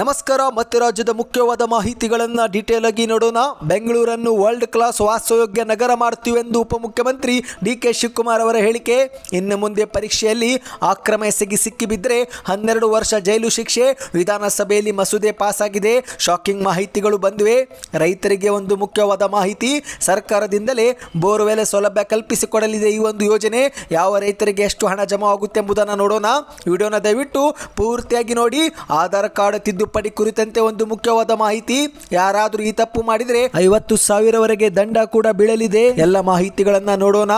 ನಮಸ್ಕಾರ, ಮತ್ತೆ ರಾಜ್ಯದ ಮುಖ್ಯವಾದ ಮಾಹಿತಿಗಳನ್ನು ಡೀಟೇಲ್ ಆಗಿ ನೋಡೋಣ. ಬೆಂಗಳೂರನ್ನು ವರ್ಲ್ಡ್ ಕ್ಲಾಸ್ ವಾಸಯೋಗ್ಯ ನಗರ ಮಾಡ್ತೀವಿ ಎಂದು ಉಪಮುಖ್ಯಮಂತ್ರಿ ಡಿ ಕೆ ಶಿವಕುಮಾರ್ ಅವರ ಹೇಳಿಕೆ. ಇನ್ನು ಮುಂದೆ ಪರೀಕ್ಷೆಯಲ್ಲಿ ಆಕ್ರಮ ಎಸಗಿ ಸಿಕ್ಕಿಬಿದ್ದರೆ ಹನ್ನೆರಡು ವರ್ಷ ಜೈಲು ಶಿಕ್ಷೆ, ವಿಧಾನಸಭೆಯಲ್ಲಿ ಮಸೂದೆ ಪಾಸ್ ಆಗಿದೆ ಶಾಕಿಂಗ್ ಮಾಹಿತಿಗಳು ಬಂದಿವೆ. ರೈತರಿಗೆ ಒಂದು ಮುಖ್ಯವಾದ ಮಾಹಿತಿ, ಸರ್ಕಾರದಿಂದಲೇ ಬೋರ್ವೆಲ್ ಸೌಲಭ್ಯ ಕಲ್ಪಿಸಿಕೊಡಲಿದೆ ಈ ಒಂದು ಯೋಜನೆ. ಯಾವ ರೈತರಿಗೆ ಎಷ್ಟು ಹಣ ಜಮಾ ಆಗುತ್ತೆ ಎಂಬುದನ್ನು ನೋಡೋಣ. ವಿಡಿಯೋನ ದಯವಿಟ್ಟು ಪೂರ್ತಿಯಾಗಿ ನೋಡಿ. ಆಧಾರ್ ಕಾರ್ಡ್ ತಿದ್ದುಪಡಿ ಕುರಿತಂತೆ ಒಂದು ಮುಖ್ಯವಾದ ಮಾಹಿತಿ. ಯಾರಾದರೂ ಈ ತಪ್ಪು ಮಾಡಿದರೆ ಐವತ್ತು ಸಾವಿರವರೆಗೆ ದಂಡ ಕೂಡ ಬೀಳಲಿದೆ. ಎಲ್ಲ ಮಾಹಿತಿಗಳನ್ನ ನೋಡೋಣ.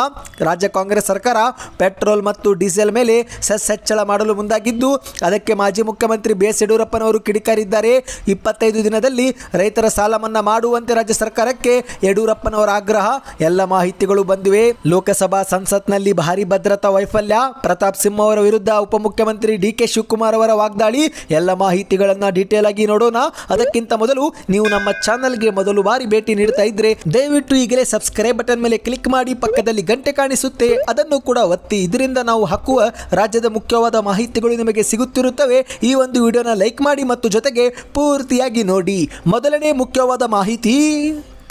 ರಾಜ್ಯ ಕಾಂಗ್ರೆಸ್ ಸರ್ಕಾರ ಪೆಟ್ರೋಲ್ ಮತ್ತು ಡೀಸೆಲ್ ಮೇಲೆ ಸೆಸ್ ಹೆಚ್ಚಳ ಮಾಡಲು ಮುಂದಾಗಿದ್ದು, ಅದಕ್ಕೆ ಮಾಜಿ ಮುಖ್ಯಮಂತ್ರಿ ಬಿ ಎಸ್ ಯಡಿಯೂರಪ್ಪನವರು ಕಿಡಿಕಾರಿದ್ದಾರೆ. ಇಪ್ಪತ್ತೈದು ದಿನದಲ್ಲಿ ರೈತರ ಸಾಲ ಮನ್ನಾ ಮಾಡುವಂತೆ ರಾಜ್ಯ ಸರ್ಕಾರಕ್ಕೆ ಯಡಿಯೂರಪ್ಪನವರ ಆಗ್ರಹ. ಎಲ್ಲ ಮಾಹಿತಿಗಳು ಬಂದಿವೆ. ಲೋಕಸಭಾ ಸಂಸತ್ನಲ್ಲಿ ಭಾರಿ ಭದ್ರತಾ ವೈಫಲ್ಯ. ಪ್ರತಾಪ್ ಸಿಂಹ ಅವರ ವಿರುದ್ಧ ಉಪಮುಖ್ಯಮಂತ್ರಿ ಡಿ ಕೆ ಶಿವಕುಮಾರ್ ಅವರ ವಾಗ್ದಾಳಿ. ಎಲ್ಲ ಮಾಹಿತಿಗಳನ್ನ ಡೀಟೇಲ್ ಆಗಿ ನೋಡೋಣ. ಅದಕ್ಕಿಂತ ಮೊದಲು ನೀವು ನಮ್ಮ ಚಾನಲ್ಗೆ ಮೊದಲು ಬಾರಿ ಭೇಟಿ ನೀಡ್ತಾ ಇದ್ರೆ ದಯವಿಟ್ಟು ಈಗಲೇ ಸಬ್ಸ್ಕ್ರೈಬ್ ಬಟನ್ ಮೇಲೆ ಕ್ಲಿಕ್ ಮಾಡಿ ಪಕ್ಕದಲ್ಲಿ ಗಂಟೆ ಕಾಣಿಸುತ್ತೆ. ಅದನ್ನು ಕೂಡ ಒತ್ತಿ. ಇದರಿಂದ ನಾವು ಹಾಕುವ ರಾಜ್ಯದ ಮುಖ್ಯವಾದ ಮಾಹಿತಿಗಳು ನಿಮಗೆ ಸಿಗುತ್ತಿರುತ್ತವೆ. ಈ ಒಂದು ವಿಡಿಯೋನ ಲೈಕ್ ಮಾಡಿ ಮತ್ತು ಜೊತೆಗೆ ಪೂರ್ತಿಯಾಗಿ ನೋಡಿ. ಮೊದಲನೇ ಮುಖ್ಯವಾದ ಮಾಹಿತಿ.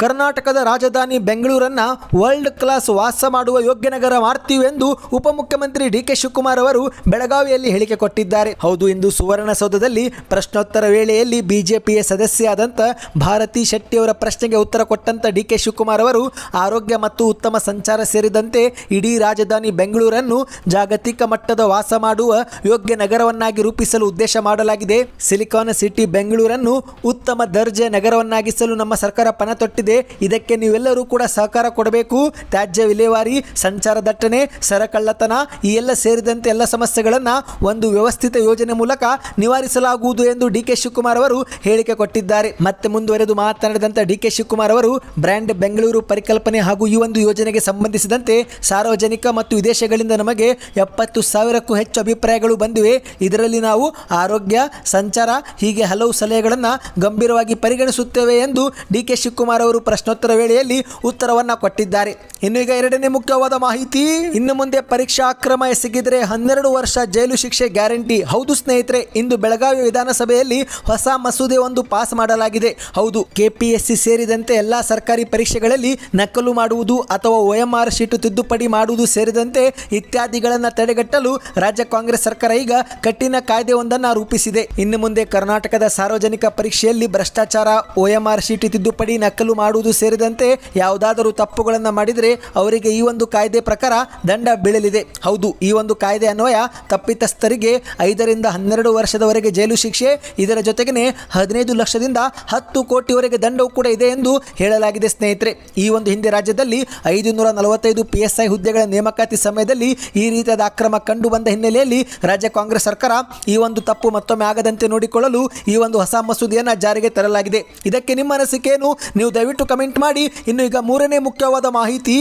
ಕರ್ನಾಟಕದ ರಾಜಧಾನಿ ಬೆಂಗಳೂರನ್ನ ವರ್ಲ್ಡ್ ಕ್ಲಾಸ್ ವಾಸ ಮಾಡುವ ಯೋಗ್ಯ ನಗರ ಮಾಡ್ತೀವಿ ಎಂದು ಉಪಮುಖ್ಯಮಂತ್ರಿ ಡಿ ಕೆ ಶಿವಕುಮಾರ್ ಅವರು ಬೆಳಗಾವಿಯಲ್ಲಿ ಹೇಳಿಕೆ ಕೊಟ್ಟಿದ್ದಾರೆ. ಹೌದು, ಇಂದು ಸುವರ್ಣಸೌಧದಲ್ಲಿ ಪ್ರಶ್ನೋತ್ತರ ವೇಳೆಯಲ್ಲಿ ಬಿಜೆಪಿಯ ಸದಸ್ಯರಾದಂಥ ಭಾರತಿ ಶೆಟ್ಟಿ ಅವರ ಪ್ರಶ್ನೆಗೆ ಉತ್ತರ ಕೊಟ್ಟಂತ ಡಿ ಕೆ ಶಿವಕುಮಾರ್ ಅವರು ಆರೋಗ್ಯ ಮತ್ತು ಉತ್ತಮ ಸಂಚಾರ ಸೇರಿದಂತೆ ಇಡೀ ರಾಜಧಾನಿ ಬೆಂಗಳೂರನ್ನು ಜಾಗತಿಕ ಮಟ್ಟದ ವಾಸ ಮಾಡುವ ಯೋಗ್ಯ ನಗರವನ್ನಾಗಿ ರೂಪಿಸಲು ಉದ್ದೇಶ ಮಾಡಲಾಗಿದೆ. ಸಿಲಿಕಾನ್ ಸಿಟಿ ಬೆಂಗಳೂರನ್ನು ಉತ್ತಮ ದರ್ಜೆ ನಗರವನ್ನಾಗಿಸಲು ನಮ್ಮ ಸರ್ಕಾರ ಪಣ ತೊಟ್ಟಿದೆ. ಇದಕ್ಕೆ ನೀವೆಲ್ಲರೂ ಕೂಡ ಸಹಕಾರ ಕೊಡಬೇಕು. ತ್ಯಾಜ್ಯ ವಿಲೇವಾರಿ, ಸಂಚಾರ ದಟ್ಟಣೆ, ಸರಕಳ್ಳತನ, ಈ ಎಲ್ಲ ಸೇರಿದಂತೆ ಎಲ್ಲ ಸಮಸ್ಯೆಗಳನ್ನು ಒಂದು ವ್ಯವಸ್ಥಿತ ಯೋಜನೆ ಮೂಲಕ ನಿವಾರಿಸಲಾಗುವುದು ಎಂದು ಡಿ ಕೆ ಶಿವಕುಮಾರ್ ಅವರು ಹೇಳಿಕೆ ಕೊಟ್ಟಿದ್ದಾರೆ. ಮತ್ತೆ ಮುಂದುವರೆದು ಮಾತನಾಡಿದಂಥ ಡಿ ಕೆ ಶಿವಕುಮಾರ್ ಅವರು, ಬ್ರ್ಯಾಂಡ್ ಬೆಂಗಳೂರು ಪರಿಕಲ್ಪನೆ ಹಾಗೂ ಈ ಒಂದು ಯೋಜನೆಗೆ ಸಂಬಂಧಿಸಿದಂತೆ ಸಾರ್ವಜನಿಕ ಮತ್ತು ವಿದೇಶಗಳಿಂದ ನಮಗೆ ಎಪ್ಪತ್ತು ಸಾವಿರಕ್ಕೂ ಹೆಚ್ಚು ಅಭಿಪ್ರಾಯಗಳು ಬಂದಿವೆ. ಇದರಲ್ಲಿ ನಾವು ಆರೋಗ್ಯ, ಸಂಚಾರ, ಹೀಗೆ ಹಲವು ಸಲಹೆಗಳನ್ನು ಗಂಭೀರವಾಗಿ ಪರಿಗಣಿಸುತ್ತೇವೆ ಎಂದು ಡಿ ಕೆ ಶಿವಕುಮಾರ್ ಅವರು ಪ್ರಶ್ನೋತ್ತರ ವೇಳೆಯಲ್ಲಿ ಉತ್ತರವನ್ನ ಕೊಟ್ಟಿದ್ದಾರೆ. ಇನ್ನು ಈಗ ಎರಡನೇ ಮುಖ್ಯವಾದ ಮಾಹಿತಿ. ಇನ್ನು ಮುಂದೆ ಪರೀಕ್ಷಾ ಅಕ್ರಮ ಎಸಗಿದರೆ ಹನ್ನೆರಡು ವರ್ಷ ಜೈಲು ಶಿಕ್ಷೆ ಗ್ಯಾರಂಟಿ. ಹೌದು ಸ್ನೇಹಿತರೆ, ಇಂದು ಬೆಳಗಾವಿ ವಿಧಾನಸಭೆಯಲ್ಲಿ ಹೊಸ ಮಸೂದೆ ಒಂದು ಪಾಸ್ ಮಾಡಲಾಗಿದೆ. ಹೌದು, ಕೆಪಿಎಸ್ಸಿ ಸೇರಿದಂತೆ ಎಲ್ಲಾ ಸರ್ಕಾರಿ ಪರೀಕ್ಷೆಗಳಲ್ಲಿ ನಕಲು ಮಾಡುವುದು ಅಥವಾ ಒಎಂಆರ್ ಶೀಟು ತಿದ್ದುಪಡಿ ಮಾಡುವುದು ಸೇರಿದಂತೆ ಇತ್ಯಾದಿಗಳನ್ನು ತಡೆಗಟ್ಟಲು ರಾಜ್ಯ ಕಾಂಗ್ರೆಸ್ ಸರ್ಕಾರ ಈಗ ಕಠಿಣ ಕಾಯ್ದೆಯೊಂದನ್ನು ರೂಪಿಸಿದೆ. ಇನ್ನು ಮುಂದೆ ಕರ್ನಾಟಕದ ಸಾರ್ವಜನಿಕ ಪರೀಕ್ಷೆಯಲ್ಲಿ ಭ್ರಷ್ಟಾಚಾರ, ಒಎಂಆರ್ ಶೀಟ್ ತಿದ್ದುಪಡಿ ನಕಲು ಮಾಡುವುದು ಸೇರಿದಂತೆ ಯಾವುದಾದರೂ ತಪ್ಪುಗಳನ್ನು ಮಾಡಿದರೆ ಅವರಿಗೆ ಈ ಒಂದು ಕಾಯ್ದೆ ಪ್ರಕಾರ ದಂಡ ಬೀಳಲಿದೆ. ಹೌದು, ಈ ಒಂದು ಕಾಯ್ದೆ ಅನ್ವಯ ತಪ್ಪಿತಸ್ಥರಿಗೆ ಐದರಿಂದ ಹನ್ನೆರಡು ವರ್ಷದವರೆಗೆ ಜೈಲು ಶಿಕ್ಷೆ, ಇದರ ಜೊತೆಗೇ ಹದಿನೈದು ಲಕ್ಷದಿಂದ ಹತ್ತು ಕೋಟಿವರೆಗೆ ದಂಡವು ಕೂಡ ಇದೆ ಎಂದು ಹೇಳಲಾಗಿದೆ ಸ್ನೇಹಿತರೆ. ಈ ಒಂದು ಹಿಂದೆ ರಾಜ್ಯದಲ್ಲಿ ಐದು ನೂರ ನಲವತ್ತೈದು ಪಿ ಎಸ್ ಐ ಹುದ್ದೆಗಳ ನೇಮಕಾತಿ ಸಮಯದಲ್ಲಿ ಈ ರೀತಿಯಾದ ಅಕ್ರಮ ಕಂಡು ಬಂದ ಹಿನ್ನೆಲೆಯಲ್ಲಿ ರಾಜ್ಯ ಕಾಂಗ್ರೆಸ್ ಸರ್ಕಾರ ಈ ಒಂದು ತಪ್ಪು ಮತ್ತೊಮ್ಮೆ ಆಗದಂತೆ ನೋಡಿಕೊಳ್ಳಲು ಈ ಒಂದು ಹೊಸ ಮಸೂದೆಯನ್ನು ಜಾರಿಗೆ ತರಲಾಗಿದೆ. ಇದಕ್ಕೆ ನಿಮ್ಮ ಅನಿಸಿಕೆ ಏನು? ನೀವು ದಯವಿಟ್ಟು ಕಮೆಂಟ್ ಮಾಡಿ. ಇನ್ನು ಈಗ ಮೂರನೇ ಮುಖ್ಯವಾದ ಮಾಹಿತಿ.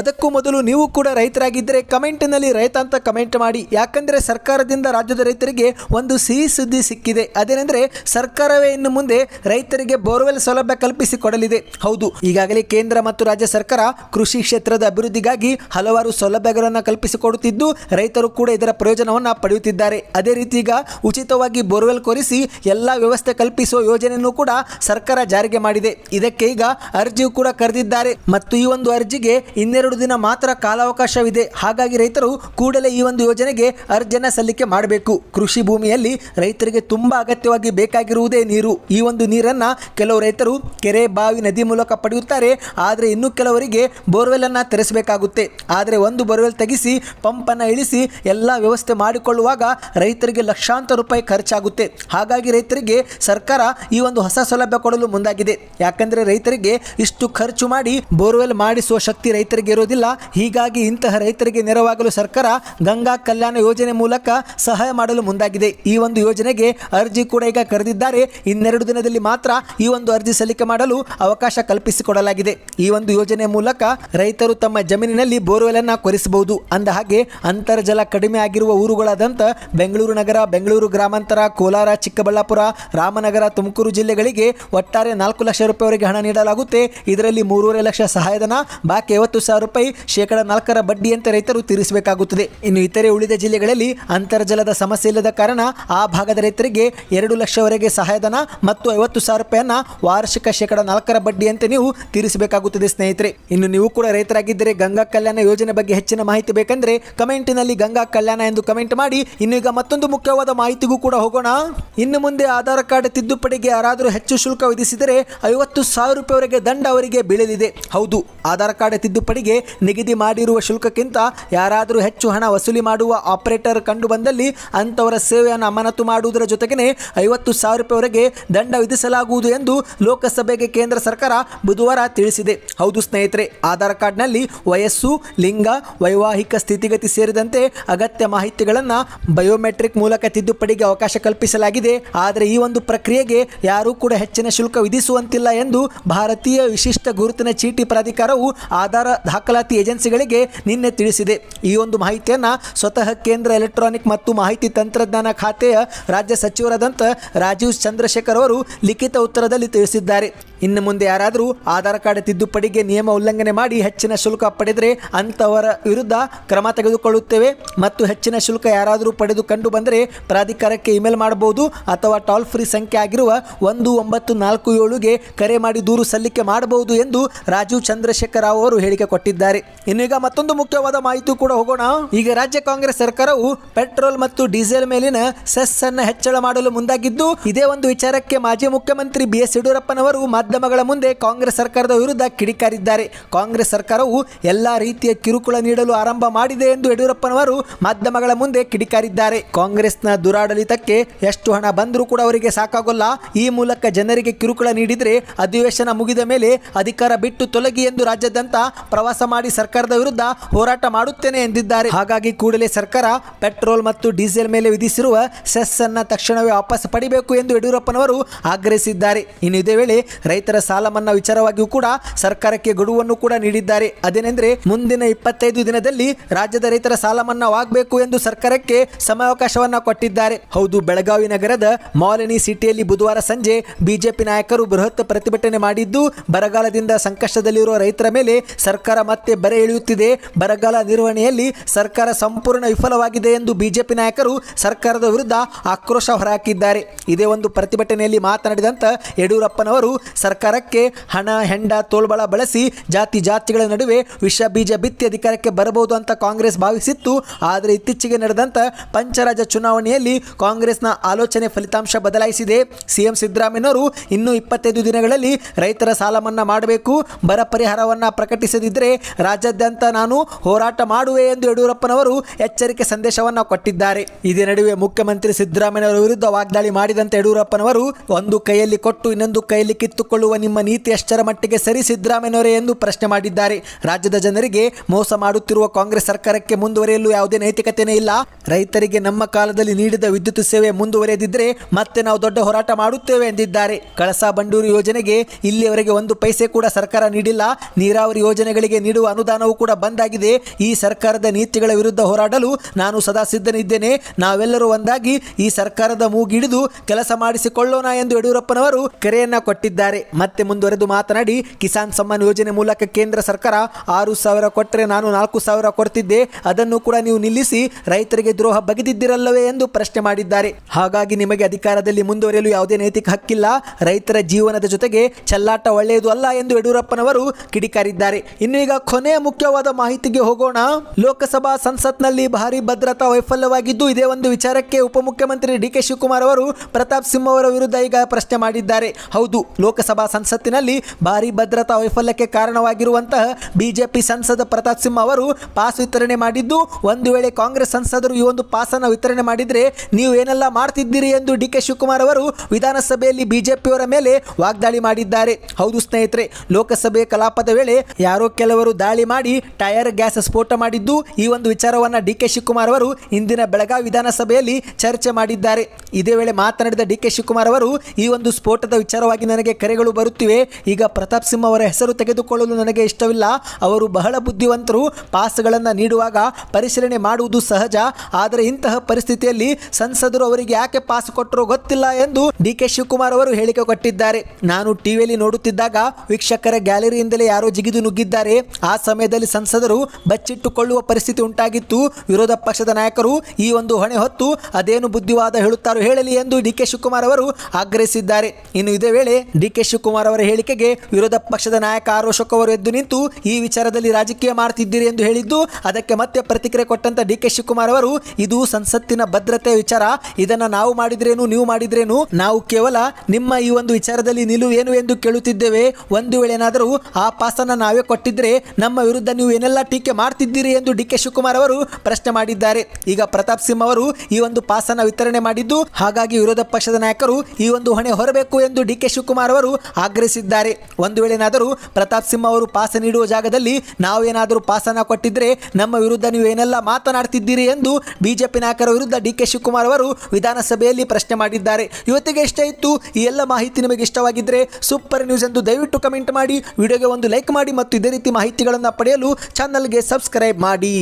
ಅದಕ್ಕೂ ಮೊದಲು ನೀವು ಕೂಡ ರೈತರಾಗಿದ್ದರೆ ಕಮೆಂಟ್ನಲ್ಲಿ ರೈತ ಅಂತ ಕಮೆಂಟ್ ಮಾಡಿ. ಯಾಕಂದ್ರೆ ಸರ್ಕಾರದಿಂದ ರಾಜ್ಯದ ರೈತರಿಗೆ ಒಂದು ಸಿಹಿ ಸುದ್ದಿ ಸಿಕ್ಕಿದೆ. ಅದೇನೆಂದ್ರೆ ಸರ್ಕಾರವೇ ಇನ್ನು ಮುಂದೆ ರೈತರಿಗೆ ಬೋರ್ವೆಲ್ ಸೌಲಭ್ಯ ಕಲ್ಪಿಸಿ ಕೊಡಲಿದೆ ಹೌದು, ಈಗಾಗಲೇ ಕೇಂದ್ರ ಮತ್ತು ರಾಜ್ಯ ಸರ್ಕಾರ ಕೃಷಿ ಕ್ಷೇತ್ರದ ಅಭಿವೃದ್ಧಿಗಾಗಿ ಹಲವಾರು ಸೌಲಭ್ಯಗಳನ್ನು ಕಲ್ಪಿಸಿಕೊಡುತ್ತಿದ್ದು, ರೈತರು ಕೂಡ ಇದರ ಪ್ರಯೋಜನವನ್ನು ಪಡೆಯುತ್ತಿದ್ದಾರೆ. ಅದೇ ರೀತಿ ಈಗ ಉಚಿತವಾಗಿ ಬೋರ್ವೆಲ್ ಕೊರಿಸಿ ಎಲ್ಲ ವ್ಯವಸ್ಥೆ ಕಲ್ಪಿಸುವ ಯೋಜನೆಯನ್ನು ಕೂಡ ಸರ್ಕಾರ ಜಾರಿಗೆ ಮಾಡಿದೆ. ಇದಕ್ಕೆ ಈಗ ಅರ್ಜಿಯು ಕೂಡ ಕರೆದಿದ್ದಾರೆ. ಮತ್ತು ಈ ಒಂದು ಅರ್ಜಿಗೆ ಇನ್ನೆರಡು ದಿನ ಮಾತ್ರ ಕಾಲಾವಕಾಶವಿದೆ. ಹಾಗಾಗಿ ರೈತರು ಕೂಡಲೇ ಈ ಒಂದು ಯೋಜನೆಗೆ ಅರ್ಜಿಯನ್ನ ಸಲ್ಲಿಕೆ ಮಾಡಬೇಕು. ಕೃಷಿ ಭೂಮಿಯಲ್ಲಿ ರೈತರಿಗೆ ತುಂಬಾ ಅಗತ್ಯವಾಗಿ ಬೇಕಾಗಿರುವುದೇ ನೀರು. ಈ ಒಂದು ನೀರನ್ನ ಕೆಲವು ರೈತರು ಕೆರೆ, ಬಾವಿ, ನದಿ ಮೂಲಕ ಪಡೆಯುತ್ತಾರೆ. ಆದರೆ ಇನ್ನು ಕೆಲವರಿಗೆ ಬೋರ್ವೆಲ್ ಅನ್ನ ತೆರೆಸಬೇಕಾಗುತ್ತೆ. ಆದರೆ ಒಂದು ಬೋರ್ವೆಲ್ ತೆಗೆಸಿ ಪಂಪ್ ಅನ್ನ ಇಳಿಸಿ ಎಲ್ಲ ವ್ಯವಸ್ಥೆ ಮಾಡಿಕೊಳ್ಳುವಾಗ ರೈತರಿಗೆ ಲಕ್ಷಾಂತರ ರೂಪಾಯಿ ಖರ್ಚಾಗುತ್ತೆ. ಹಾಗಾಗಿ ರೈತರಿಗೆ ಸರ್ಕಾರ ಈ ಒಂದು ಹೊಸ ಸೌಲಭ್ಯ ಕೊಡಲು ಮುಂದಾಗಿದೆ. ಯಾಕಂದ್ರೆ ರೈತರಿಗೆ ಇಷ್ಟು ಖರ್ಚು ಮಾಡಿ ಬೋರ್ವೆಲ್ ಮಾಡಿಸುವ ಶಕ್ತಿ ರೈತರಿಗೆ ಇರೋದಿಲ್ಲ. ಹೀಗಾಗಿ ಇಂತಹ ರೈತರಿಗೆ ನೆರವಾಗಲು ಸರ್ಕಾರ ಗಂಗಾ ಕಲ್ಯಾಣ ಯೋಜನೆ ಮೂಲಕ ಸಹಾಯ ಮಾಡಲು ಮುಂದಾಗಿದೆ. ಈ ಒಂದು ಯೋಜನೆಗೆ ಅರ್ಜಿ ಕೂಡ ಈಗ ಕರೆದಿದ್ದಾರೆ. ಇನ್ನೆರಡು ದಿನದಲ್ಲಿ ಮಾತ್ರ ಈ ಒಂದು ಅರ್ಜಿ ಸಲ್ಲಿಕೆ ಮಾಡಲು ಅವಕಾಶ ಕಲ್ಪಿಸಿಕೊಡಲಾಗಿದೆ. ಈ ಒಂದು ಯೋಜನೆ ಮೂಲಕ ರೈತರು ತಮ್ಮ ಜಮೀನಿನಲ್ಲಿ ಬೋರ್ವೆಲ್ ಅನ್ನ ಕೊರೆಸಬಹುದು. ಅಂದ ಹಾಗೆ ಅಂತರ್ಜಲ ಕಡಿಮೆ ಆಗಿರುವ ಊರುಗಳಾದಂಥ ಬೆಂಗಳೂರು ನಗರ, ಬೆಂಗಳೂರು ಗ್ರಾಮಾಂತರ, ಕೋಲಾರ, ಚಿಕ್ಕಬಳ್ಳಾಪುರ, ರಾಮನಗರ, ತುಮಕೂರು ಜಿಲ್ಲೆಗಳಿಗೆ ಒಟ್ಟಾರೆ ನಾಲ್ಕು ಲಕ್ಷ ರೂಪಾಯಿವರೆಗೆ ಹಣ ನೀಡಲಾಗುತ್ತದೆ. ತೀರಿಸಬೇಕಾಗುತ್ತೆ ಇದರಲ್ಲಿ ಮೂರುವರೆ ಲಕ್ಷ ಸಹಾಯಧನ, ಬಾಕಿ ಐವತ್ತು ಸಾವಿರ ರೂಪಾಯಿ, ಶೇಕಡ ನಾಲ್ಕರ ಬಡ್ಡಿಯಂತೆ ರೈತರು ತೀರಿಸಬೇಕಾಗುತ್ತದೆ. ಇನ್ನು ಇತರೆ ಉಳಿದ ಜಿಲ್ಲೆಗಳಲ್ಲಿ ಅಂತರ್ಜಲದ ಸಮಸ್ಯೆ ಇಲ್ಲದ ಕಾರಣ ಆ ಭಾಗದ ರೈತರಿಗೆ ಎರಡು ಲಕ್ಷವರೆಗೆ ಸಹಾಯಧನ ಮತ್ತು ಐವತ್ತು ಸಾವಿರ ರೂಪಾಯಿಯನ್ನ ವಾರ್ಷಿಕ ಶೇಕಡ ನಾಲ್ಕರ ಬಡ್ಡಿಯಂತೆ ನೀವು ತೀರಿಸಬೇಕಾಗುತ್ತದೆ ಸ್ನೇಹಿತರೆ. ಇನ್ನು ನೀವು ಕೂಡ ರೈತರಾಗಿದ್ದರೆ ಗಂಗಾ ಕಲ್ಯಾಣ ಯೋಜನೆ ಬಗ್ಗೆ ಹೆಚ್ಚಿನ ಮಾಹಿತಿ ಬೇಕಂದ್ರೆ ಕಮೆಂಟಿನಲ್ಲಿ ಗಂಗಾ ಕಲ್ಯಾಣ ಎಂದು ಕಮೆಂಟ್ ಮಾಡಿ. ಇನ್ನು ಈಗ ಮತ್ತೊಂದು ಮುಖ್ಯವಾದ ಮಾಹಿತಿಗೂ ಕೂಡ ಹೋಗೋಣ. ಇನ್ನು ಮುಂದೆ ಆಧಾರ್ ಕಾರ್ಡ್ ತಿದ್ದುಪಡಿಗೆ ಯಾರಾದರೂ ಹೆಚ್ಚು ಶುಲ್ಕ ವಿಧಿಸಿದರೆ ಐವತ್ತು ಸಾವಿರ ರೂಪಾಯಿವರೆಗೆ ದಂಡ ಅವರಿಗೆ ಬೀಳಲಿದೆ. ಹೌದು, ಆಧಾರ್ ಕಾರ್ಡ್ ತಿದ್ದುಪಡಿಗೆ ನಿಗದಿ ಮಾಡಿರುವ ಶುಲ್ಕಕ್ಕಿಂತ ಯಾರಾದರೂ ಹೆಚ್ಚು ಹಣ ವಸೂಲಿ ಮಾಡುವ ಆಪರೇಟರ್ ಕಂಡು ಬಂದಲ್ಲಿ ಅಂತವರ ಸೇವೆಯನ್ನು ಅಮಾನತು ಮಾಡುವುದರ ಜೊತೆಗೇ ಐವತ್ತು ಸಾವಿರ ರೂಪಾಯಿವರೆಗೆ ದಂಡ ವಿಧಿಸಲಾಗುವುದು ಎಂದು ಲೋಕಸಭೆಗೆ ಕೇಂದ್ರ ಸರ್ಕಾರ ಬುಧವಾರ ತಿಳಿಸಿದೆ. ಹೌದು ಸ್ನೇಹಿತರೆ, ಆಧಾರ್ ಕಾರ್ಡ್ನಲ್ಲಿ ವಯಸ್ಸು, ಲಿಂಗ, ವೈವಾಹಿಕ ಸ್ಥಿತಿಗತಿ ಸೇರಿದಂತೆ ಅಗತ್ಯ ಮಾಹಿತಿಗಳನ್ನು ಬಯೋಮೆಟ್ರಿಕ್ ಮೂಲಕ ತಿದ್ದುಪಡಿಗೆ ಅವಕಾಶ ಕಲ್ಪಿಸಲಾಗಿದೆ. ಆದರೆ ಈ ಒಂದು ಪ್ರಕ್ರಿಯೆಗೆ ಯಾರೂ ಕೂಡ ಹೆಚ್ಚಿನ ಶುಲ್ಕ ವಿಧಿಸುವಂತಿಲ್ಲ ಎಂದು ಭಾರತೀಯ ವಿಶಿಷ್ಟ ಗುರುತಿನ ಚೀಟಿ ಪ್ರಾಧಿಕಾರವು ಆಧಾರ ದಾಖಲಾತಿ ಏಜೆನ್ಸಿಗಳಿಗೆ ನಿನ್ನೆ ತಿಳಿಸಿದೆ. ಈ ಒಂದು ಮಾಹಿತಿಯನ್ನು ಸ್ವತಃ ಕೇಂದ್ರ ಎಲೆಕ್ಟ್ರಾನಿಕ್ ಮತ್ತು ಮಾಹಿತಿ ತಂತ್ರಜ್ಞಾನ ಖಾತೆಯ ರಾಜ್ಯ ಸಚಿವರಾದಂಥ ರಾಜೀವ್ ಚಂದ್ರಶೇಖರ್ ಅವರು ಲಿಖಿತ ಉತ್ತರದಲ್ಲಿ ತಿಳಿಸಿದ್ದಾರೆ. ಇನ್ನು ಮುಂದೆ ಯಾರಾದರೂ ಆಧಾರ್ ಕಾರ್ಡ್ ತಿದ್ದುಪಡಿಗೆ ನಿಯಮ ಉಲ್ಲಂಘನೆ ಮಾಡಿ ಹೆಚ್ಚಿನ ಶುಲ್ಕ ಪಡೆದರೆ ಅಂತವರ ವಿರುದ್ಧ ಕ್ರಮ ತೆಗೆದುಕೊಳ್ಳುತ್ತೇವೆ. ಮತ್ತು ಹೆಚ್ಚಿನ ಶುಲ್ಕ ಯಾರಾದರೂ ಪಡೆದು ಕಂಡು ಬಂದರೆ ಪ್ರಾಧಿಕಾರಕ್ಕೆ ಇಮೇಲ್ ಮಾಡಬಹುದು ಅಥವಾ ಟೋಲ್ ಫ್ರೀ ಸಂಖ್ಯೆ ಆಗಿರುವ ಒಂದು ಒಂಬತ್ತು ನಾಲ್ಕು ಏಳುಗೆ ಕರೆ ಮಾಡಿ ದೂರು ಸಲ್ಲಿಕೆ ಮಾಡಬಹುದು ಎಂದು ರಾಜೀವ್ ಚಂದ್ರಶೇಖರ್ ರಾವ್ ಅವರು ಹೇಳಿಕೆ ಕೊಟ್ಟಿದ್ದಾರೆ. ಇನ್ನೀಗ ಮತ್ತೊಂದು ಮುಖ್ಯವಾದ ಮಾಹಿತಿ ಕೂಡ ಹೋಗೋಣ. ಈಗ ರಾಜ್ಯ ಕಾಂಗ್ರೆಸ್ ಸರ್ಕಾರವು ಪೆಟ್ರೋಲ್ ಮತ್ತು ಡೀಸೆಲ್ ಮೇಲಿನ ಸೆಸ್ ಅನ್ನು ಹೆಚ್ಚಳ ಮಾಡಲು ಮುಂದಾಗಿದ್ದು, ಇದೇ ಒಂದು ವಿಚಾರಕ್ಕೆ ಮಾಜಿ ಮುಖ್ಯಮಂತ್ರಿ ಬಿ ಎಸ್ ಯಡಿಯೂರಪ್ಪನವರು ಮಾಧ್ಯಮಗಳ ಮುಂದೆ ಕಾಂಗ್ರೆಸ್ ಸರ್ಕಾರದ ವಿರುದ್ಧ ಕಿಡಿಕಾರಿದ್ದಾರೆ. ಕಾಂಗ್ರೆಸ್ ಸರ್ಕಾರವು ಎಲ್ಲಾ ರೀತಿಯ ಕಿರುಕುಳ ನೀಡಲು ಆರಂಭ ಮಾಡಿದೆ ಎಂದು ಯಡಿಯೂರಪ್ಪನವರು ಮಾಧ್ಯಮಗಳ ಮುಂದೆ ಕಿಡಿಕಾರಿದ್ದಾರೆ. ಕಾಂಗ್ರೆಸ್ನ ದುರಾಡಳಿತಕ್ಕೆ ಎಷ್ಟು ಹಣ ಬಂದರೂ ಕೂಡ ಅವರಿಗೆ ಸಾಕಾಗೋಲ್ಲ. ಈ ಮೂಲಕ ಜನರಿಗೆ ಕಿರುಕುಳ ನೀಡಿದರೆ ಅಧಿವೇಶನ ಮುಗಿದ ಮೇಲೆ ಅಧಿಕಾರ ಬಿಟ್ಟು ತೊಲಗಿ ಎಂದು ರಾಜ್ಯಾದ್ಯಂತ ಪ್ರವಾಸ ಮಾಡಿ ಸರ್ಕಾರದ ವಿರುದ್ಧ ಹೋರಾಟ ಮಾಡುತ್ತೇನೆ ಎಂದಿದ್ದಾರೆ. ಹಾಗಾಗಿ ಕೂಡಲೇ ಸರ್ಕಾರ ಪೆಟ್ರೋಲ್ ಮತ್ತು ಡೀಸೆಲ್ ಮೇಲೆ ವಿಧಿಸಿರುವ ಸೆಸ್ ಅನ್ನ ತಕ್ಷಣವೇ ವಾಪಸ್ ಪಡಿಬೇಕು ಎಂದು ಯಡಿಯೂರಪ್ಪನವರು ಆಗ್ರಹಿಸಿದ್ದಾರೆ. ಇನ್ನು ಇದೇ ವೇಳೆ ರೈತರ ಸಾಲ ಮನ್ನಾ ವಿಚಾರವಾಗಿಯೂ ಕೂಡ ಸರ್ಕಾರಕ್ಕೆ ಗಡುವನ್ನು ಕೂಡ ನೀಡಿದ್ದಾರೆ. ಅದೇನೆಂದ್ರೆ ಮುಂದಿನ ಇಪ್ಪತ್ತೈದು ದಿನದಲ್ಲಿ ರಾಜ್ಯದ ರೈತರ ಸಾಲ ಮನ್ನಾವಾಗಬೇಕು ಎಂದು ಸರ್ಕಾರಕ್ಕೆ ಸಮಯಾವಕಾಶವನ್ನ ಕೊಟ್ಟಿದ್ದಾರೆ. ಹೌದು, ಬೆಳಗಾವಿ ನಗರದ ಮಾಲಿನಿ ಸಿಟಿಯಲ್ಲಿ ಬುಧವಾರ ಸಂಜೆ ಬಿಜೆಪಿ ನಾಯಕರು ಬೃಹತ್ ಪ್ರತಿಭಟನೆ ಮಾಡಿದ್ದು ಬರಗಾಲದಿಂದ ಸಂಕಷ್ಟದಲ್ಲಿರುವ ರೈತರ ಮೇಲೆ ಸರ್ಕಾರ ಮತ್ತೆ ಬರೆ ಇಳಿಯುತ್ತಿದೆ ಬರಗಾಲ ನಿರ್ವಹಣೆಯಲ್ಲಿ ಸರ್ಕಾರ ಸಂಪೂರ್ಣ ವಿಫಲವಾಗಿದೆ ಎಂದು ಬಿಜೆಪಿ ನಾಯಕರು ಸರ್ಕಾರದ ವಿರುದ್ಧ ಆಕ್ರೋಶ ಹೊರಹಾಕಿದ್ದಾರೆ. ಇದೇ ಒಂದು ಪ್ರತಿಭಟನೆಯಲ್ಲಿ ಮಾತನಾಡಿದಂತ ಯಡಿಯೂರಪ್ಪನವರು ಸರ್ಕಾರಕ್ಕೆ ಹಣ, ಹೆಂಡ, ತೋಳ್ಬಳ ಬಳಸಿ ಜಾತಿ ಜಾತಿಗಳ ನಡುವೆ ವಿಷ, ಬೀಜ ಬಿತ್ತಿ ಅಧಿಕಾರಕ್ಕೆ ಬರಬಹುದು ಅಂತ ಕಾಂಗ್ರೆಸ್ ಭಾವಿಸಿತ್ತು. ಆದರೆ ಇತ್ತೀಚೆಗೆ ನಡೆದಂತ ಪಂಚರಾಜ ಚುನಾವಣೆಯಲ್ಲಿ ಕಾಂಗ್ರೆಸ್ನ ಆಲೋಚನೆ ಫಲಿತಾಂಶ ಬದಲಾಯಿಸಿದೆ. ಸಿಎಂ ಸಿದ್ದರಾಮಯ್ಯನವರು ಇನ್ನೂ ಇಪ್ಪತ್ತೈದು ದಿನಗಳಲ್ಲಿ ರೈತರ ಸಾಲ ಮನ್ನಾ ಮಾಡಬೇಕು, ಬರ ಪರಿಹಾರವನ್ನು ಪ್ರಕಟಿಸದಿದ್ದರೆ ರಾಜ್ಯಾದ್ಯಂತ ನಾನು ಹೋರಾಟ ಮಾಡುವೆ ಎಂದು ಯಡಿಯೂರಪ್ಪನವರು ಎಚ್ಚರಿಕೆ ಸಂದೇಶವನ್ನು ಕೊಟ್ಟಿದ್ದಾರೆ. ಇದೇ ನಡುವೆ ಮುಖ್ಯಮಂತ್ರಿ ಸಿದ್ದರಾಮಯ್ಯನವರ ವಿರುದ್ಧ ವಾಗ್ದಾಳಿ ಮಾಡಿದಂತೆ ಯಡಿಯೂರಪ್ಪನವರು, ಒಂದು ಕೈಯಲ್ಲಿ ಕೊಟ್ಟು ಇನ್ನೊಂದು ಕೈಯಲ್ಲಿ ಕಿತ್ತುಕೊಳ್ಳುವ ನಿಮ್ಮ ನೀತಿ ಎಷ್ಟರ ಮಟ್ಟಿಗೆ ಸರಿ ಸಿದ್ದರಾಮಯ್ಯನವರೇ ಎಂದು ಪ್ರಶ್ನೆ ಮಾಡಿದ್ದಾರೆ. ರಾಜ್ಯದ ಜನರಿಗೆ ಮೋಸ ಮಾಡುತ್ತಿರುವ ಕಾಂಗ್ರೆಸ್ ಸರ್ಕಾರಕ್ಕೆ ಮುಂದುವರಿಯಲು ಯಾವುದೇ ನೈತಿಕತೆಯೇ ಇಲ್ಲ. ರೈತರಿಗೆ ನಮ್ಮ ಕಾಲದಲ್ಲಿ ನೀಡಿದ ವಿದ್ಯುತ್ ಸೇವೆ ಮುಂದುವರೆದಿದ್ದರೆ ಮತ್ತೆ ನಾವು ದೊಡ್ಡ ಹೋರಾಟ ಮಾಡುತ್ತೇವೆ ಎಂದಿದ್ದಾರೆ. ಕಳಸಾ ಬಂಡೂರು ಯೋಜನೆಗೆ ಇಲ್ಲಿಯವರೆಗೆ ಒಂದು ಪೈಸೆ ಕೂಡ ಸರ್ಕಾರ ನೀಡಿಲ್ಲ. ನೀರಾವರಿ ಯೋಜನೆಗಳಿಗೆ ನೀಡುವ ಅನುದಾನವೂ ಕೂಡ ಬಂದಾಗಿದೆ. ಈ ಸರ್ಕಾರದ ನೀತಿಗಳ ವಿರುದ್ಧ ಹೋರಾಡಲು ನಾನು ಸದಾ ಸಿದ್ಧನಿದ್ದೇನೆ. ನಾವೆಲ್ಲರೂ ಒಂದಾಗಿ ಈ ಸರ್ಕಾರದ ಮೂಗಿಡಿದು ಕೆಲಸ ಮಾಡಿಸಿಕೊಳ್ಳೋಣ ಎಂದು ಯಡಿಯೂರಪ್ಪನವರು ಕರೆಯನ್ನ ಕೊಟ್ಟಿದ್ದಾರೆ. ಮತ್ತೆ ಮುಂದುವರೆದು ಮಾತನಾಡಿ, ಕಿಸಾನ್ ಸಮ್ಮಾನ್ ಯೋಜನೆ ಮೂಲಕ ಕೇಂದ್ರ ಸರ್ಕಾರ ಆರು ಸಾವಿರ ಕೊಟ್ಟರೆ ನಾನು ನಾಲ್ಕು ಸಾವಿರ ಕೊಡ್ತಿದ್ದೆ. ಅದನ್ನು ಕೂಡ ನೀವು ನಿಲ್ಲಿಸಿ ರೈತರಿಗೆ ದ್ರೋಹ ಬಗೆದಿದ್ದಿರಲ್ಲವೇ ಎಂದು ಪ್ರಶ್ನೆ ಮಾಡಿದ್ದಾರೆ. ಹಾಗಾಗಿ ನಿಮಗೆ ಅಧಿಕಾರದಲ್ಲಿ ಮುಂದುವರಿಯಲು ಯಾವುದೇ ನೈತಿಕ ಹಕ್ಕಿಲ್ಲ. ರೈತರ ಜೀವನದ ಜೊತೆಗೆ ಚೆಲ್ಲಾಟ ಒಳ್ಳೆಯದು ಅಲ್ಲ ಎಂದು ಯಡಿಯೂರಪ್ಪನವರು ಕಿಡಿಕಾರಿದ್ದಾರೆ. ಇನ್ನು ಈಗ ಕೊನೆಯ ಮುಖ್ಯವಾದ ಮಾಹಿತಿಗೆ ಹೋಗೋಣ. ಲೋಕಸಭಾ ಸಂಸತ್ನಲ್ಲಿ ಭಾರಿ ಭದ್ರತಾ ವೈಫಲ್ಯವಾಗಿದ್ದು ಇದೇ ಒಂದು ವಿಚಾರಕ್ಕೆ ಉಪಮುಖ್ಯಮಂತ್ರಿ ಡಿ ಕೆ ಶಿವಕುಮಾರ್ ಅವರು ಪ್ರತಾಪ್ ಸಿಂಹ ಅವರ ವಿರುದ್ಧ ಈಗ ಪ್ರಶ್ನೆ ಮಾಡಿದ್ದಾರೆ. ಹೌದು, ಲೋಕಸಭಾ ಸಂಸತ್ತಿನಲ್ಲಿ ಭಾರಿ ಭದ್ರತಾ ವೈಫಲ್ಯಕ್ಕೆ ಕಾರಣವಾಗಿರುವಂತಹ ಬಿಜೆಪಿ ಸಂಸದ ಪ್ರತಾಪ್ ಸಿಂಹ ಅವರು ಪಾಸ್ ವಿತರಣೆ ಮಾಡಿದ್ದು, ಒಂದು ವೇಳೆ ಕಾಂಗ್ರೆಸ್ ಸಂಸದರು ಈ ಒಂದು ಪಾಸನ್ನು ವಿತರಣೆ ಮಾಡಿದ್ರೆ ನೀವು ಏನೆಲ್ಲ ಮಾಡ್ತಿದ್ದೀರಿ ಎಂದು ಡಿ ಕೆ ಶಿವಕುಮಾರ್ ಅವರು ವಿಧಾನಸಭೆಯಲ್ಲಿ ಬಿಜೆಪಿಯವರ ಮೇಲೆ ವಾಗ್ದಾಳಿ ಮಾಡಿದ್ದಾರೆ. ಹೌದು ಸ್ನೇಹಿತರೆ, ಲೋಕಸಭೆ ಕಲಾಪದ ವೇಳೆ ಯಾರೋ ಕೆಲವರು ದಾಳಿ ಮಾಡಿ ಟೈರ್ ಗ್ಯಾಸ್ ಸ್ಫೋಟ ಮಾಡಿದ್ದು, ಈ ಒಂದು ವಿಚಾರವನ್ನ ಡಿ ಕೆ ಶಿವಕುಮಾರ್ ಅವರು ಇಂದಿನ ಬೆಳಗಾವಿ ವಿಧಾನಸಭೆಯಲ್ಲಿ ಚರ್ಚೆ ಮಾಡಿದ್ದಾರೆ. ಇದೇ ವೇಳೆ ಮಾತನಾಡಿದ ಡಿ ಕೆ ಶಿವಕುಮಾರ್ ಅವರು, ಈ ಒಂದು ಸ್ಫೋಟದ ವಿಚಾರವಾಗಿ ನನಗೆ ಕರೆಗಳು ಬರುತ್ತಿವೆ. ಈಗ ಪ್ರತಾಪ್ ಸಿಂಹ ಅವರ ಹೆಸರು ತೆಗೆದುಕೊಳ್ಳಲು ನನಗೆ ಇಷ್ಟವಿಲ್ಲ. ಅವರು ಬಹಳ ಬುದ್ಧಿವಂತರು. ಪಾಸ್ಗಳನ್ನು ನೀಡುವಾಗ ಪರಿಶೀಲನೆ ಮಾಡುವುದು ಸಹಜ. ಆದರೆ ಇಂತಹ ಪರಿಸ್ಥಿತಿಯಲ್ಲಿ ಸಂಸದರು ಅವರಿಗೆ ಯಾಕೆ ಪಾಸ್ ಕೊಟ್ಟರೋ ಗೊತ್ತಿಲ್ಲ ಎಂದು ಡಿ ಕೆ ಶಿವಕುಮಾರ್ ಅವರು ಹೇಳಿಕೆ ಕೊಟ್ಟಿದ್ದಾರೆ. ನಾನು ಟಿವಿಯಲ್ಲಿ ನೋಡುತ್ತಿದ್ದಾಗ ವೀಕ್ಷಕರ ಗ್ಯಾಲರಿಯಿಂದಲೇ ಯಾರೋ ಜಿಗಿದು ನುಗ್ಗಿದ್ದಾರೆ. ಆ ಸಮಯದಲ್ಲಿ ಸಂಸದರು ಬಚ್ಚಿಟ್ಟುಕೊಳ್ಳುವ ಪರಿಸ್ಥಿತಿ ಉಂಟಾಗಿತ್ತು. ವಿರೋಧ ಪಕ್ಷದ ನಾಯಕರು ಈ ಒಂದು ಹೊಣೆ ಹೊತ್ತು ಅದೇನು ಬುದ್ಧಿವಾದ ಹೇಳುತ್ತಾರೋ ಹೇಳಲಿ ಎಂದು ಡಿ ಕೆ ಶಿವಕುಮಾರ್ ಅವರು ಆಗ್ರಹಿಸಿದ್ದಾರೆ. ಇನ್ನು ಇದೇ ವೇಳೆ ಡಿ ಕೆ ಶಿವಕುಮಾರ್ ಅವರ ಹೇಳಿಕೆಗೆ ವಿರೋಧ ಪಕ್ಷದ ನಾಯಕ ಆರ್ ಅಶೋಕ್ ಅವರು ಎದ್ದು ನಿಂತು ಈ ವಿಚಾರದಲ್ಲಿ ರಾಜಕೀಯ ಮಾಡ್ತಿದ್ದೀರಿ ಎಂದು ಹೇಳಿದ್ದು, ಅದಕ್ಕೆ ಮತ್ತೆ ಪ್ರತಿಕ್ರಿಯೆ ಕೊಟ್ಟಂತ ಡಿ ಕೆ ಶಿವಕುಮಾರ್ ಅವರು, ಇದು ಸಂಸತ್ತಿನ ಭದ್ರತೆ ವಿಚಾರ. ಇದನ್ನ ನಾವು ಮಾಡಿದ್ರೇನು, ನೀವು ಮಾಡಿದ್ರೇನು? ನಾವು ಕೇವಲ ನಿಮ್ಮ ಈ ಒಂದು ವಿಚಾರದಲ್ಲಿ ನಿಲುವೇನು ಎಂದು ಎಂದು ಕೇಳುತ್ತಿದ್ದೇವೆ ಒಂದು ವೇಳೆ ಏನಾದರೂ ಆ ಪಾಸನ್ನು ನಾವೇ ಕೊಟ್ಟಿದ್ರೆ ನಮ್ಮ ವಿರುದ್ಧ ನೀವು ಏನೆಲ್ಲ ಟೀಕೆ ಮಾಡ್ತಿದ್ದೀರಿ ಎಂದು ಡಿ ಕೆ ಶಿವಕುಮಾರ್ ಅವರು ಪ್ರಶ್ನೆ ಮಾಡಿದ್ದಾರೆ. ಈಗ ಪ್ರತಾಪ್ ಸಿಂಹ ಅವರು ಈ ಒಂದು ಪಾಸನ್ನು ವಿತರಣೆ ಮಾಡಿದ್ದು, ಹಾಗಾಗಿ ವಿರೋಧ ಪಕ್ಷದ ನಾಯಕರು ಈ ಒಂದು ಹೊಣೆ ಹೊರಬೇಕು ಎಂದು ಡಿ ಕೆ ಶಿವಕುಮಾರ್ ಅವರು ಆಗ್ರಹಿಸಿದ್ದಾರೆ. ಒಂದು ವೇಳೆ ಏನಾದರೂ ಪ್ರತಾಪ್ ಸಿಂಹ ಅವರು ಪಾಸ ನೀಡುವ ಜಾಗದಲ್ಲಿ ನಾವೇನಾದರೂ ಪಾಸನ್ನು ಕೊಟ್ಟಿದ್ದರೆ ನಮ್ಮ ವಿರುದ್ಧ ನೀವು ಏನೆಲ್ಲ ಮಾತನಾಡ್ತಿದ್ದೀರಿ ಎಂದು ಬಿಜೆಪಿ ನಾಯಕರ ವಿರುದ್ಧ ಡಿ ಕೆ ಶಿವಕುಮಾರ್ ಅವರು ವಿಧಾನಸಭೆಯಲ್ಲಿ ಪ್ರಶ್ನೆ ಮಾಡಿದ್ದಾರೆ. ಇವತ್ತಿಗೆ ಇಷ್ಟ ಇತ್ತು, ಈ ಎಲ್ಲ ಮಾಹಿತಿ ನಿಮಗೆ ಇಷ್ಟವಾಗಿದ್ದರೆ ಸೂಪರ್ ನ್ಯೂಸ್ ಎಂದು ದಯವಿಟ್ಟು ಕಮೆಂಟ್ ಮಾಡಿ ವಿಡಿಯೋಗೆ ಒಂದು ಲೈಕ್ ಮಾಡಿ ಮತ್ತು ಇದೇ ರೀತಿ ಮಾಹಿತಿಗಳನ್ನು ಪಡೆಯಲು ಚಾನಲ್ಗೆ ಸಬ್ಸ್ಕ್ರೈಬ್ ಮಾಡಿ.